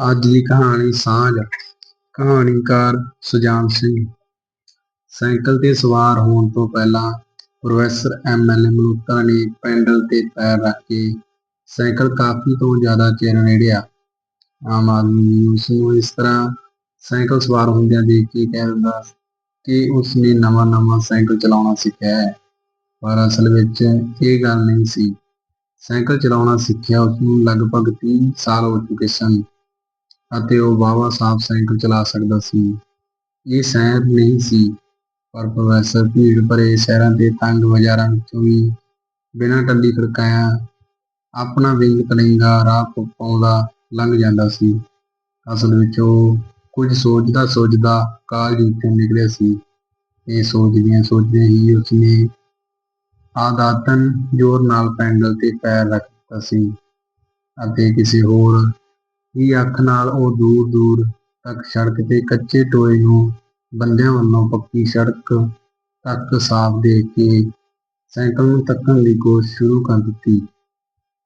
ਅੱਜ ਦੀ ਕਹਾਣੀ ਸਾਂਝ, ਕਹਾਣੀਕਾਰ ਸੁਜਾਨ ਸਿੰਘ। ਸਾਈਕਲ ਤੇ ਸਵਾਰ ਹੋਣ ਤੋਂ ਪਹਿਲਾਂ ਪ੍ਰੋਫੈਸਰ ਐਮ ਐਲ ਮਲੂਕਾ ਨੇ ਪੈਂਡਲ ਤੇ ਪੈਰ ਰੱਖ ਕੇ ਸਾਈਕਲ ਕਾਫੀ ਤੋਂ ਜ਼ਿਆਦਾ ਚਿਰ ਨੇੜਿਆ। ਆਮ ਆਦਮੀ ਉਸ ਨੂੰ ਇਸ ਤਰ੍ਹਾਂ ਸਾਈਕਲ ਸਵਾਰ ਹੁੰਦਿਆਂ ਦੇਖ ਕੇ ਕਹਿ ਦਿੰਦਾ ਕਿ ਉਸ ਨੇ ਨਵਾਂ ਨਵਾਂ ਸਾਈਕਲ ਚਲਾਉਣਾ ਸਿੱਖਿਆ ਹੈ, ਪਰ ਅਸਲ ਵਿੱਚ ਇਹ ਗੱਲ ਨਹੀਂ ਸੀ। ਸਾਈਕਲ ਚਲਾਉਣਾ ਸਿੱਖਿਆ ਉਸ ਨੂੰ ਲਗਭਗ 30 ਸਾਲ ਹੋ ਚੁੱਕੇ ਸਨ। ਅਤੇ ਉਹ ਵਾਹਵਾ ਸਾਫ਼ ਸਾਈਕਲ ਚਲਾ ਸਕਦਾ ਸੀ। ਇਹ ਸ਼ਹਿਰ ਨਹੀਂ ਸੀ, ਪਰ ਪ੍ਰੋਫੈਸਰ ਭੀੜ ਭਰੇ ਸ਼ਹਿਰਾਂ ਦੇ ਤੰਗ ਬਾਜ਼ਾਰਾਂ ਵਿੱਚੋਂ ਵੀ ਬਿਨਾਂ ਟੱਲੀ ਖੜਕਾਇਆ ਆਪਣਾ ਵਿੰਗ ਤਲੇਂਗਾ ਰਾਹ ਪਾਉਂਦਾ ਲੰਘ ਜਾਂਦਾ ਸੀ। ਅਸਲ ਵਿੱਚ ਉਹ ਕੁਝ ਸੋਚਦਾ ਸੋਚਦਾ ਕਾਲਜ ਵਿੱਚੋਂ ਨਿਕਲਿਆ ਸੀ। ਇਹ ਸੋਚਦਿਆਂ ਸੋਚਦਿਆਂ ਹੀ ਉਸਨੇ ਆਦਾਤਨ ਜ਼ੋਰ ਨਾਲ ਪੈਂਡਲ ਤੇ ਪੈਰ ਰੱਖ ਦਿੱਤਾ ਸੀ ਅਤੇ ਕਿਸੇ ਹੋਰ ਹੀ ਅੱਖ ਨਾਲ ਉਹ ਦੂਰ ਦੂਰ ਤੱਕ ਸੜਕ ਤੇ ਕੱਚੇ ਟੋਏ ਨੂੰ ਬੰਦਿਆਂ ਵੱਲੋਂ ਪੱਕੀ ਸੜਕ ਤੱਕ ਸਾਫ਼ ਦੇ ਕੇ ਸਾਈਕਲ ਨੂੰ ਤੱਕਣ ਦੀ ਕੋਸ਼ਿਸ਼ ਸ਼ੁਰੂ ਕਰ ਦਿੱਤੀ।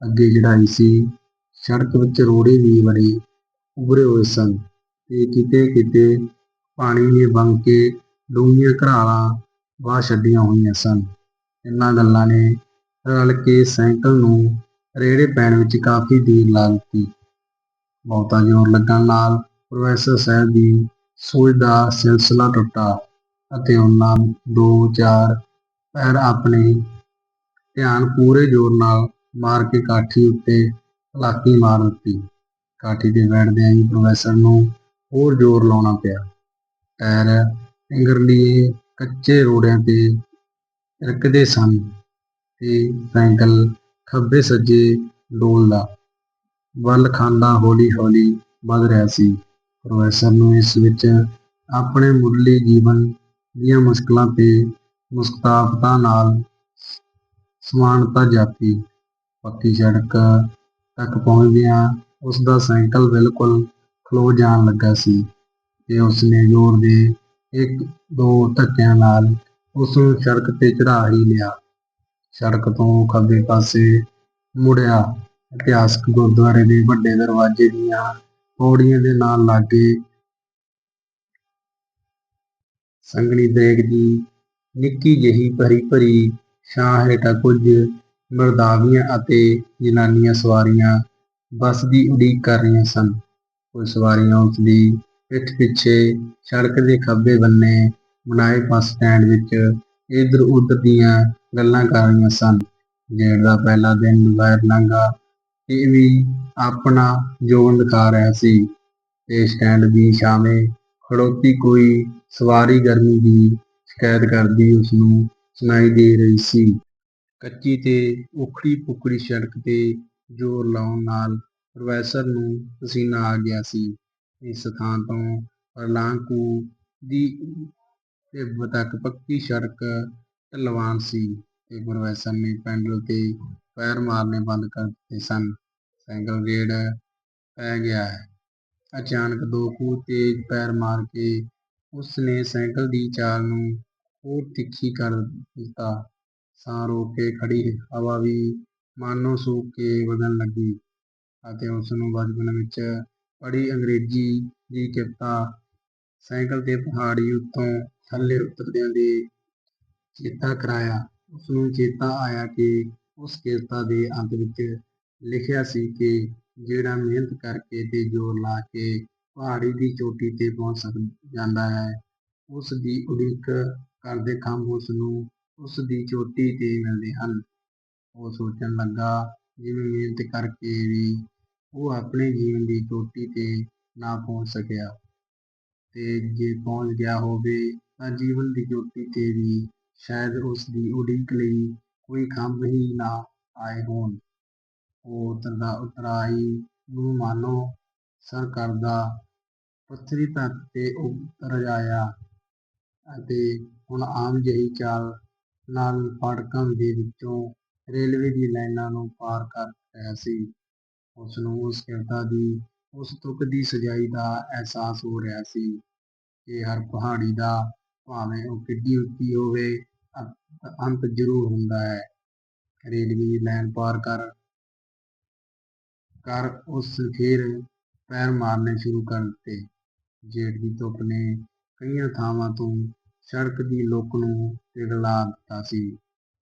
ਅੱਗੇ ਚੜ੍ਹਾਈ ਸੀ, ਸੜਕ ਵਿੱਚ ਰੋੜੇ ਵੀ ਬੜੇ ਉਭਰੇ ਹੋਏ ਸਨ ਤੇ ਕਿਤੇ ਕਿਤੇ ਪਾਣੀ ਨੇ ਵੰਗ ਕੇ ਡੂੰਘੀਆਂ ਘਰਾਲਾਂ ਵਾਹ ਛੱਡੀਆਂ ਹੋਈਆਂ ਸਨ। ਇਹਨਾਂ ਗੱਲਾਂ ਨੇ ਰਲ ਕੇ ਸਾਈਕਲ ਨੂੰ ਰੇੜੇ ਪੈਣ ਵਿੱਚ ਕਾਫੀ ਦੇਰ ਲਾ ਦਿੱਤੀ। ਬਹੁਤਾ ਜ਼ੋਰ ਲੱਗਣ ਨਾਲ ਪ੍ਰੋਫੈਸਰ ਸਾਹਿਬ ਦੀ ਸੋਚ ਦਾ ਸਿਲਸਿਲਾ ਟੁੱਟਾ ਅਤੇ ਉਹਨਾਂ ਦੋ ਚਾਰ ਪੈਰ ਆਪਣੇ ਧਿਆਨ ਪੂਰੇ ਜ਼ੋਰ ਨਾਲ ਮਾਰ ਕੇ ਕਾਠੀ ਉੱਤੇ ਹਲਾਕੀ ਮਾਰ ਦਿੱਤੀ। ਕਾਠੀ ਤੇ ਬੈਠਦਿਆਂ ਹੀ ਪ੍ਰੋਫੈਸਰ ਨੂੰ ਹੋਰ ਜ਼ੋਰ ਲਾਉਣਾ ਪਿਆ। ਟਾਇਰ ਪਿੰਗਰਲੀਏ ਕੱਚੇ ਰੋੜਿਆਂ ਤੇ ਤਿਲਕਦੇ ਸਨ ਤੇ ਸਾਈਕਲ ਖੱਬੇ ਸੱਜੇ ਡੋਲਦਾ ਵੱਲ ਖਾਂਦਾ ਹੌਲੀ ਹੌਲੀ ਵੱਧ ਰਿਹਾ ਸੀ। ਪ੍ਰੋਫੈਸਰ ਨੂੰ ਇਸ ਵਿੱਚ ਆਪਣੇ ਮੁੱਢਲੇ ਜੀਵਨ ਦੀਆਂ ਮੁਸ਼ਕਲਾਂ ਤੇ ਮੁਸਤਾਫਤਾ ਨਾਲ ਸਮਾਨਤਾ ਜਾਪੀ। ਪੱਕੀ ਸੜਕ ਤੱਕ ਪਹੁੰਚਦਿਆਂ ਉਸ ਦਾ ਸਾਈਕਲ ਬਿਲਕੁਲ ਖਲੋ ਜਾਣ ਲੱਗਾ ਸੀ ਤੇ ਉਸਨੇ ਜ਼ੋਰ ਦੇ ਇੱਕ ਦੋ ਧੱਕਿਆਂ ਨਾਲ ਉਸ ਨੂੰ ਸੜਕ ਤੇ ਚੜਾ ਹੀ ਲਿਆ। ਸੜਕ ਤੋਂ ਖੱਬੇ ਪਾਸੇ ਮੁੜਿਆ। ਇਤਿਹਾਸਕ ਗੁਰਦੁਆਰੇ ਦੇ ਵੱਡੇ ਦਰਵਾਜ਼ੇ ਦੀਆਂ ਪੌੜੀਆਂ ਦੇ ਨਾਲ ਲਾਗੇ ਸੰਗਣੀ ਬ੍ਰੇਕ ਦੀ ਨਿੱਕੀ ਜਿਹੀ ਭਰੀ ਭਰੀ ਛਾਂ ਹੇਠਾਂ ਕੁਝ ਮਰਦਾਵੀਆਂ ਅਤੇ ਜਨਾਨੀਆਂ ਸਵਾਰੀਆਂ ਬੱਸ ਦੀ ਉਡੀਕ ਕਰ ਰਹੀਆਂ ਸਨ। ਕੁਝ ਸਵਾਰੀਆਂ ਉਸ ਦੀ ਪਿੱਠ ਪਿੱਛੇ ਸੜਕ ਦੇ ਖੱਬੇ ਬੰਨੇ ਬਣਾਏ ਬੱਸ ਸਟੈਂਡ ਵਿੱਚ ਇੱਧਰ ਉੱਧਰ ਦੀਆਂ ਗੱਲਾਂ ਕਰ ਰਹੀਆਂ ਸਨ। ਜੇਠ ਦਾ ਪਹਿਲਾ ਦਿਨ ਦੁਪਹਿਰ ਲੰਘਾ ਇਹ ਵੀ ਆਪਣਾ ਜੋਬਨ ਦਿਖਾ ਰਿਹਾ ਸੀ ਤੇ ਸਟੈਂਡ ਦੀ ਛਾਵੇਂ ਖੜੋਤੀ ਕੋਈ ਸਵਾਰੀ ਗਰਮੀ ਦੀ ਸ਼ਿਕਾਇਤ ਕਰਦੀ ਉਸ ਨੂੰ ਸੁਣਾਈ ਦੇ ਰਹੀ ਸੀ। ਕੱਚੀ ਤੇ ਉਖੜੀ ਪੁਖੜੀ ਸੜਕ ਤੇ ਜ਼ੋਰ ਲਾਉਣ ਨਾਲ ਪ੍ਰੋਫੈਸਰ ਨੂੰ ਪਸੀਨਾ ਆ ਗਿਆ ਸੀ। ਇਸ ਥਾਂ ਤੋਂ ਪਰਲਾਂਕੂ ਦੀ ਢਿੱਬ ਤੱਕ ਪੱਕੀ ਸੜਕ ਢਲਵਾਨ ਸੀ ਤੇ ਪ੍ਰੋਫੈਸਰ ਨੇ ਪੈਡਲ ਤੇ ਪੈਰ ਮਾਰਨੇ ਬੰਦ ਕਰ ਦਿੱਤੇ ਸਨ। ਸਾਈਕਲ ਗੇੜ ਪੈ ਗਿਆ ਹੈ। ਅਚਾਨਕ ਦੋ ਕੁ ਤੇਜ਼ ਪੈਰ ਮਾਰ ਕੇ ਉਸ ਨੇ ਸਾਈਕਲ ਦੀ ਚਾਲ ਨੂੰ ਹੋਰ ਤਿੱਖੀ ਕਰ ਦਿੱਤਾ। ਸਾਹ ਰੋਕ ਕੇ ਖੜੀ ਹਵਾ ਵੀ ਮਾਨੋ ਸੂਕ ਕੇ ਵਗਣ ਲੱਗੀ ਅਤੇ ਉਸ ਨੂੰ ਬਚਪਨ ਵਿੱਚ ਪੜ੍ਹੀ ਅੰਗਰੇਜ਼ੀ ਦੀ ਕਵਿਤਾ ਸਾਈਕਲ ਤੇ ਪਹਾੜੀ ਉੱਤੋਂ ਥੱਲੇ ਉਤਰਦਿਆਂ ਦੇ ਚੇਤਾ ਕਰਾਇਆ। ਉਸ ਨੂੰ ਚੇਤਾ ਆਇਆ ਕਿ ਉਸ ਕਵਿਤਾ ਦੇ ਅੰਤ ਵਿੱਚ ਲਿਖਿਆ ਸੀ ਕਿ ਜਿਹੜਾ ਮਿਹਨਤ ਕਰਕੇ ਤੇ ਜ਼ੋਰ ਲਾ ਕੇ ਪਹਾੜੀ ਦੀ ਚੋਟੀ ਤੇ ਪਹੁੰਚ ਸਕ, ਜਾਂਦਾ ਹੈ, ਉਸ ਦੀ ਉਡੀਕ ਕਰਦੇ ਖੰਭ ਉਸ ਨੂੰ ਉਸ ਦੀ ਚੋਟੀ ਤੇ ਮਿਲਦੇ ਹਨ। ਉਹ ਸੋਚਣ ਲੱਗਾ, ਜਿਵੇਂ ਮਿਹਨਤ ਕਰਕੇ ਵੀ ਉਹ ਆਪਣੇ ਜੀਵਨ ਦੀ ਚੋਟੀ ਤੇ ਨਾ ਪਹੁੰਚ ਸਕਿਆ ਤੇ ਜੇ ਪਹੁੰਚ ਗਿਆ ਹੋਵੇ ਤਾਂ ਜੀਵਨ ਦੀ ਚੋਟੀ ਤੇ ਵੀ ਸ਼ਾਇਦ ਉਸ ਦੀ ਉਡੀਕ ਲਈ ਕੋਈ ਖੰਭ ਹੀ ਨਾ ਆਏ ਹੋਣ। ਉਹ ਉਤਰਦਾ ਉਤਰਾਈ ਨੂੰ ਮਾਨੋ ਸਰ ਕਰਦਾ ਪੱਥਰੀ ਧਰਤ ਤੇ ਉਤਰ ਆਇਆ ਅਤੇ ਹੁਣ ਆਮ ਜਿਹੀ ਚਾਲ ਨਾਲ ਫਾਟਕਾਂ ਦੇ ਵਿੱਚੋਂ ਰੇਲਵੇ ਦੀ ਲਾਈਨਾਂ ਨੂੰ ਪਾਰ ਕਰ ਰਿਹਾ ਸੀ। ਉਸ ਨੂੰ ਉਸ ਕਿਰਤਾ ਦੀ, ਉਸ ਤੁਕ ਦੀ ਸਜਾਈ ਦਾ ਅਹਿਸਾਸ ਹੋ ਰਿਹਾ ਸੀ ਕਿ ਹਰ ਪਹਾੜੀ ਦਾ ਭਾਵੇਂ ਉਹ ਕਿੱਡੀ ਉੱਚੀ ਹੋਵੇ ਅੰਤ ਜ਼ਰੂਰ ਹੁੰਦਾ ਹੈ ਰੇਲਵੇ ਦੀ ਲਾਈਨ ਪਾਰ ਕਰ ਕਰ ਉਸ ਫਿਰ ਪੈਰ ਮਾਰਨੇ ਸ਼ੁਰੂ ਕਰ ਦਿੱਤੇ। ਜੇਠ ਦੀ ਧੁੱਪ ਨੇ ਕਈਆਂ ਥਾਵਾਂ ਤੋਂ ਸੜਕ ਦੀ ਲੁੱਕ ਨੂੰ ਪਿਘਲਾ ਦਿੱਤਾ ਸੀ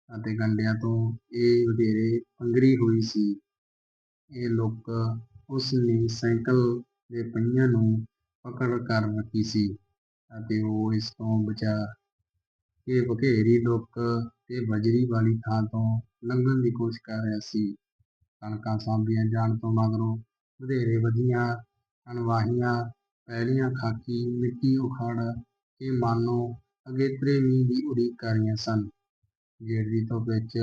ਅਤੇ ਕੰਢਿਆਂ ਤੋਂ ਇਹ ਵਧੇਰੇ ਪੰਘਰੀ ਹੋਈ ਸੀ। ਇਹ ਲੁੱਕ ਉਸ ਨੇ ਸਾਈਕਲ ਦੇ ਪਹੀਆਂ ਨੂੰ ਪਕੜ ਕਰ ਰੱਖੀ ਸੀ ਅਤੇ ਉਹ ਇਸ ਤੋਂ ਬਚਾ ਕੇ ਭੰਗੇਰੀ ਲੁੱਕ ਤੇ ਬਜਰੀ ਵਾਲੀ ਥਾਂ ਤੋਂ ਲੰਘਣ ਦੀ ਕੋਸ਼ਿਸ਼ ਕਰ ਰਿਹਾ ਸੀ। ਕਣਕਾਂ ਸਾਂਭੀਆਂ ਜਾਣ ਤੋਂ ਮਗਰੋਂ ਵਧੇਰੇ ਵਧੀਆਂ ਅਣਵਾਹੀਆਂ ਪੈਲੀਆਂ ਖਾਕੀ ਮਿੱਟੀ ਉਖੜ ਕੇ ਮਾਨੋ ਅਗੇਤਰੇ ਮੀਂਹ ਦੀ ਉਡੀਕ ਕਰ ਰਹੀਆਂ ਸਨ। ਗੇੜ ਦੀ ਧੁੱਪ ਵਿੱਚ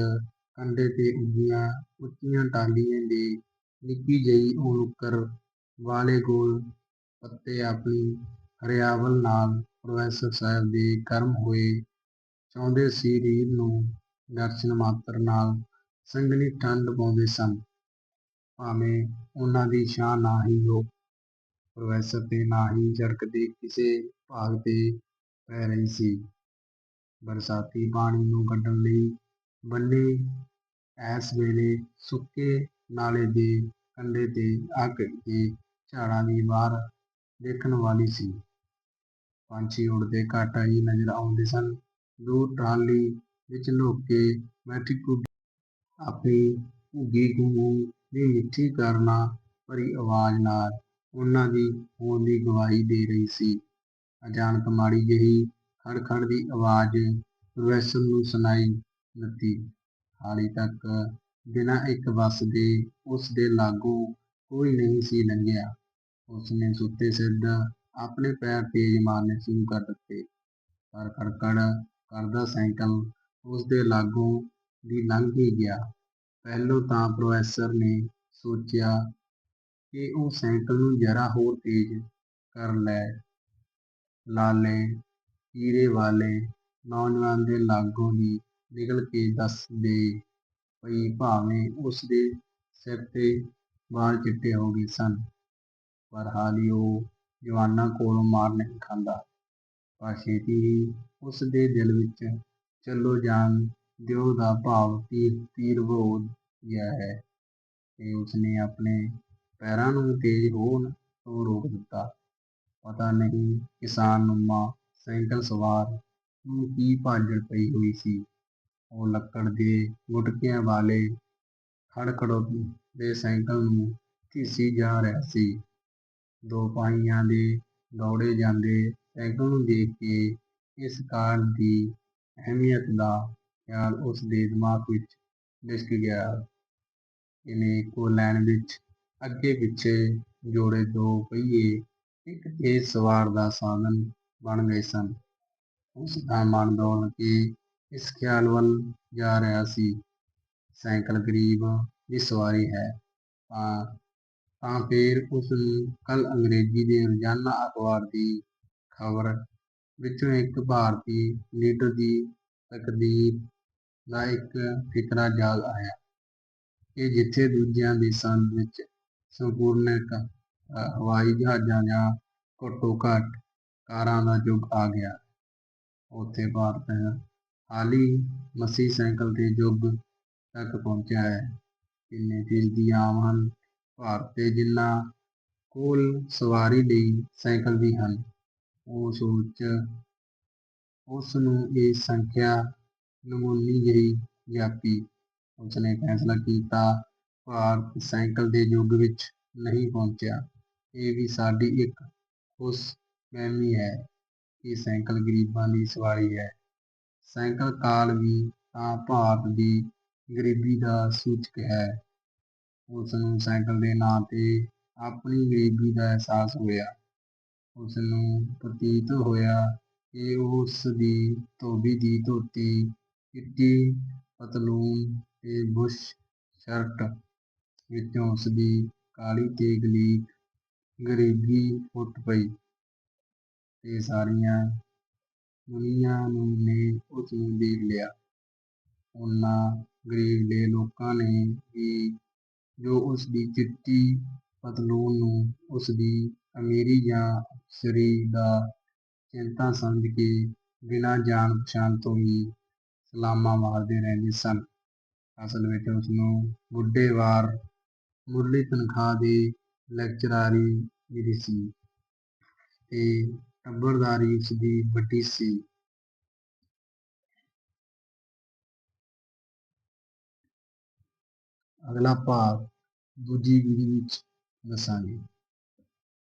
ਕੰਢੇ ਤੇ ਉੱਗੀਆਂ ਉੱਚੀਆਂ ਟਾਹਲੀਆਂ ਦੇ ਨਿੱਕੀ ਜਿਹੀ ਉਹ ਵਾਲੇ ਗੋਲ ਪੱਤੇ ਆਪਣੀ ਹਰਿਆਵਲ ਨਾਲ ਪ੍ਰੋਫੈਸਰ ਸਾਹਿਬ ਦੇ ਗਰਮ ਹੋਏ ਚਾਹੁੰਦੇ ਸੀ ਸਰੀਰ ਨੂੰ ਦਰਸ਼ਨ ਮਾਤਰ ਨਾਲ ਸੰਘਣੀ ਠੰਢ ਪਾਉਂਦੇ ਸਨ। ਭਾਵੇਂ ਉਹਨਾਂ ਦੀ ਛਾਂ ਨਾ ਹੀ ਉਹ ਪ੍ਰੋਫੈਸਰ ਤੇ ਨਾ ਹੀ ਸੜਕ ਦੇ ਕਿਸੇ ਭਾਗ ਤੇ ਪੈ ਰਹੀ ਸੀ। ਬਰਸਾਤੀ ਪਾਣੀ ਨੂੰ ਕੱਢਣ ਲਈ ਬੰਨ੍ਹੀ ਐਸ ਵੇਲੇ ਸੁੱਕੇ ਨਾਲੇ ਦੇ ਕੰਢੇ ਤੇ ਅੱਗ ਤੇ ਝਾੜਾਂ ਦੀ ਬਾਹਰ ਦੇਖਣ ਵਾਲੀ ਸੀ। ਪੰਛੀ ਉੱਡਦੇ ਘੱਟ ਹੀ ਨਜ਼ਰ ਆਉਂਦੇ ਸਨ। ਦੂਰ ਟਾਹਲੀ ਵਿੱਚ ਲੁੱਕ ਕੇ ਬੈਠੀ ਆਪਣੀ ਘੁੱਗੀ-ਘੂੰ-ਘੂੰ ਦੀ ਮਿੱਠੀ ਕਰਨਾਂ ਭਰੀ ਆਵਾਜ਼ ਨਾਲ ਉਨ੍ਹਾਂ ਦੀ ਹੋਂਦ ਦੀ ਗਵਾਹੀ ਦੇ ਰਹੀ ਸੀ। ਅਚਾਨਕ ਮਾੜੀ ਜਿਹੀ ਖੜ-ਖੜ ਦੀ ਆਵਾਜ਼ ਪ੍ਰੋਫੈਸਰ ਨੂੰ ਸੁਣਾਈ ਦਿੱਤੀ। ਹਾਲੀ ਤੱਕ ਬਿਨਾਂ ਇੱਕ ਬੱਸ ਦੇ ਉਸ ਦੇ ਲਾਗੋਂ ਕੋਈ ਨਹੀਂ ਸੀ ਲੰਘਿਆ। ਉਸਨੇ ਸੁੱਤੇ ਸਿੱਧ ਆਪਣੇ ਪੈਰ ਤੇਜ਼ ਮਾਰਨੇ ਸ਼ੁਰੂ ਕਰ ਦਿੱਤੇ, ਪਰ ਕੜ-ਕੜ ਕਰਦਾ ਸਾਈਕਲ ਉਸ ਦੇ ਲਾਗੋਂ ਦੀ ਲੰਘ ਹੀ ਗਿਆ। ਪਹਿਲੋਂ ਤਾਂ ਪ੍ਰੋਫੈਸਰ ਨੇ ਸੋਚਿਆ ਕਿ ਉਹ ਸਾਈਕਲ ਨੂੰ ਜ਼ਰਾ ਹੋਰ ਤੇਜ਼ ਕਰ ਲੈ। ਲਾਲੇ ਤੀਰੇ ਵਾਲੇ ਨੌਜਵਾਨ ਦੇ ਲਾਗੋਂ ਦੀ ਨਿਕਲ ਕੇ ਦੱਸ ਦੇ ਪਈ ਭਾਵੇਂ ਉਸ ਦੇ ਸਿਰ ਤੇ ਵਾਲ ਚਿੱਟੇ ਹੋ ਗਏ ਸਨ, ਪਰ ਹਾਲੀ ਉਹ ਜਵਾਨਾਂ ਕੋਲੋਂ ਮਾਰ ਨਹੀਂ ਖਾਂਦਾ। ਪਰ ਛੇਤੀ ਹੀ ਉਸ ਦੇ ਦਿਲ ਵਿੱਚ ਚੱਲੋ ਜਾਣ, ਦਿਓ ਦਾ ਭਾਵ ਤੀਰ ਤੀਰ ਹੋ ਗਿਆ ਹੈ ਤੇ ਉਸ ਆਪਣੇ ਪੈਰਾਂ ਨੂੰ ਤੇਜ਼ ਹੋਣ ਤੋਂ ਰੋਕ ਦਿੱਤਾ। ਪਤਾ ਨਹੀਂ ਕਿਸਾਨ-ਨੁਮਾ ਸਾਈਕਲ ਸਵਾਰ ਨੂੰ ਕੀ ਭਾਜੜ ਪਈ ਹੋਈ ਸੀ। ਉਹ ਲੱਕੜ ਦੇ ਗੁਟਕਿਆਂ ਵਾਲੇ ਖੜਖੜੋ ਦੇ ਸਾਈਕਲ ਨੂੰ ਘਸੀੜੀ ਜਾ ਰਿਹਾ ਸੀ। ਦੋ ਪਹੀਆਂ ਦੇ ਦੌੜੇ ਜਾਂਦੇ ਸਾਈਕਲ ਨੂੰ ਦੇਖ ਕੇ ਇਸ ਕਾਰਜ ਦੀ ਅਹਿਮੀਅਤ ਦਾ ਖਿਆਲ ਉਸ ਦੇ ਦਿਮਾਗ ਵਿੱਚ ਲਿਸ਼ਕ ਗਿਆ। ਕਿਵੇਂ ਇੱਕੋ ਵਿੱਚ ਅੱਗੇ-ਪਿੱਛੇ ਜੋੜੇ ਦੋ ਪਹੀਏ ਇੱਕ ਤੇਜ਼ ਸਵਾਰ ਦਾ ਸਾਧਨ ਬਣ ਗਏ ਸਨ। ਉਸ ਦਾ ਮਨ ਡੋਲ ਕੇ ਇਸ ਖਿਆਲ ਵੱਲ ਜਾ ਰਿਹਾ ਸੀ, ਸਾਈਕਲ ਗਰੀਬ ਦੀ ਸਵਾਰੀ ਹੈ ਤਾਂ ਫਿਰ ਉਸ ਨੂੰ ਕੱਲ੍ਹ ਅੰਗਰੇਜ਼ੀ ਦੇ ਰੋਜ਼ਾਨਾ ਅਖ਼ਬਾਰ ਦੀ ਖ਼ਬਰ ਵਿੱਚੋਂ ਇੱਕ ਭਾਰਤੀ ਲੀਡਰ ਦੀ ਤਕਰੀਰ ਦਾ ਇੱਕ ਫ਼ਿਕਰਾ ਯਾਦ ਆਇਆ ਕਿ ਜਿੱਥੇ ਦੂਜਿਆਂ ਦੇਸ਼ਾਂ ਵਿੱਚ ਸੰਪੂਰਨ ਹਵਾਈ ਜਹਾਜ਼ਾਂ ਜਾਂ ਘੱਟੋ-ਘੱਟ ਕਾਰਾਂ ਦਾ ਯੁੱਗ ਆ ਗਿਆ, ਉੱਥੇ ਭਾਰਤ ਹਾਲੀ ਮਸੀਂ ਸਾਈਕਲ ਦੇ ਯੁੱਗ ਤੱਕ ਪਹੁੰਚਿਆ ਹੈ। ਕਿੰਨੇ ਫ਼ੀਸਦੀ ਆਮ ਹਨ ਭਾਰਤ ਦੇ ਜਿਨ੍ਹਾਂ ਕੋਲ ਸਵਾਰੀ ਲਈ ਸਾਈਕਲ ਵੀ ਹਨ। ਉਹ ਸੋਚ ਉਸ ਨੂੰ ਇਹ ਸੰਖਿਆ ਨਮੂਨੀ ਜਿਹੀ ਜਾਪੀ। ਉਸਨੇ ਫ਼ੈਸਲਾ ਕੀਤਾ, ਭਾਰਤ ਸਾਈਕਲ ਦੇ ਯੁੱਗ ਵਿੱਚ ਨਹੀਂ ਪਹੁੰਚਿਆ। ਇਹ ਵੀ ਸਾਡੀ ਇੱਕ ਖ਼ੁਸ਼-ਫ਼ਹਿਮੀ ਹੈ ਕਿ ਸਾਈਕਲ ਗਰੀਬਾਂ ਦੀ ਸਵਾਰੀ ਹੈ। ਸਾਈਕਲ ਕਾਲ ਵੀ ਤਾਂ ਭਾਰਤ ਦੀ ਗਰੀਬੀ ਦਾ ਸੂਚਕ ਹੈ। ਉਸ ਨੂੰ ਸਾਈਕਲ ਦੇ ਨਾਂ ਤੇ ਆਪਣੀ ਗਰੀਬੀ ਦਾ ਅਹਿਸਾਸ ਹੋਇਆ। ਉਸ ਨੂੰ ਪ੍ਰਤੀਤ ਹੋਇਆ ਕਿ ਉਸ ਦੀ ਧੋਬੀ ਦੀ ਧੋਤੀ, ਚਿੱਟੀ ਪਤਲੂਨ ਤੇ ਬੁਸ਼ ਸ਼ਰਟ ਵਿੱਚੋਂ ਉਸ ਦੀ ਕਾਲੀ ਤੇ ਗਲੀਕ ਗਰੀਬੀ ਫੁੱਟ ਪਈ ਤੇ ਸਾਰੀਆਂ ਦੁਨੀਆਂ ਨੇ ਉਸ ਨੂੰ ਦੇਖ ਲਿਆ। ਗਰੀਬ ਦੇ ਲੋਕਾਂ ਨੇ ਵੀ ਜੋ ਉਸ ਦੀ ਚਿੱਟੀ ਪਤਲੂਨ ਨੂੰ ਉਸ ਦੀ ਅਮੀਰੀ ਜਾਂ ਅਫਸਰੀ ਦਾ ਚਿੰਤਾ ਸਮਝ ਕੇ ਬਿਨਾਂ ਜਾਣ ਪਛਾਣ ਤੋਂ ਹੀ ਸਲਾਮਾਂ ਮਾਰਦੇ ਰਹਿੰਦੇ ਸਨ। ਅਸਲ ਵਿੱਚ ਉਸਨੂੰ ਬੁੱਢੇ ਵਾਰ ਮੁਰਲੀ ਤਨਖਾਹ ਦੀ ਲੈਕਚਰਾਰੀ ਮਿਲੀ ਸੀ ਤੇ ਟੱਬਰਦਾਰੀ ਉਸ ਵੱਡੀ ਸੀ। ਅਗਲਾ ਭਾਗ ਦੂਜੀ ਵੀਡੀਓ ਵਿੱਚ ਦੱਸਾਂਗੇ।